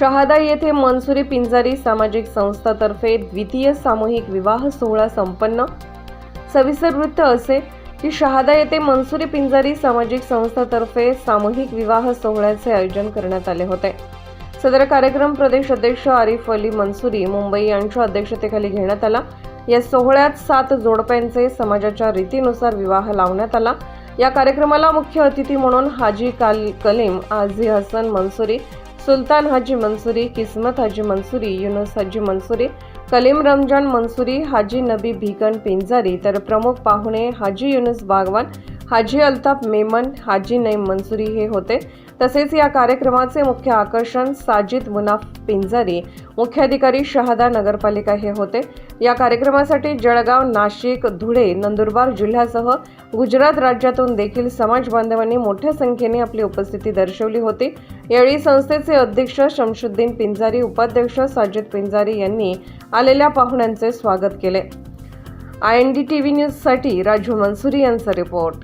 शहादा येथे मनसुरी पिंजारी सामाजिक संस्थातर्फे द्वितीय सामूहिक विवाह सोहळा संपन्न. सविस्तर वृत्त असे की शहादा येथे मनसुरी पिंजारी सामाजिक संस्थातर्फे सामूहिक विवाह सोहळ्याचे आयोजन करण्यात आले होते. सदर कार्यक्रम प्रदेश अध्यक्ष आरिफ अली मनसुरी मुंबई यांच्या अध्यक्षतेखाली घेण्यात आला. या सोहळ्यात सात जोडप्यांचे समाजाच्या रीतीनुसार विवाह लावण्यात आला. या कार्यक्रमाला मुख्य अतिथी म्हणून हाजी काल कलीम आझी हसन मनसुरी सुलतान हाजी मंसुरी किस्मत हाजी मंसुरी युनुस हाजी मंसुरी कलीम रमजान मंसुरी हाजी नबी भिकन पिंजारी तर प्रमुख पाहुणे हाजी युनुस बागवान हाजी अल्ताफ मेमन हाजी नईम मंसुरी हे होते. तसेच या कार्यक्रमाचे मुख्य आकर्षण साजिद मुनाफ पिंजारी मुख्याधिकारी शहादा नगरपालिका हे होते. या कार्यक्रमासाठी जळगाव नाशिक धुळे नंदुरबार जिल्ह्यासह गुजरात राज्यातून देखील समाज बांधवांनी मोठ्या संख्येने आपली उपस्थिती दर्शवली होती. यावेळी संस्थेचे अध्यक्ष शमशुद्दीन पिंजारी उपाध्यक्ष साजिद पिंजारी यांनी आलेल्या पाहुण्यांचे स्वागत केले. I N D T V न्यूजसाठी राजू मनसुरी यांचा रिपोर्ट.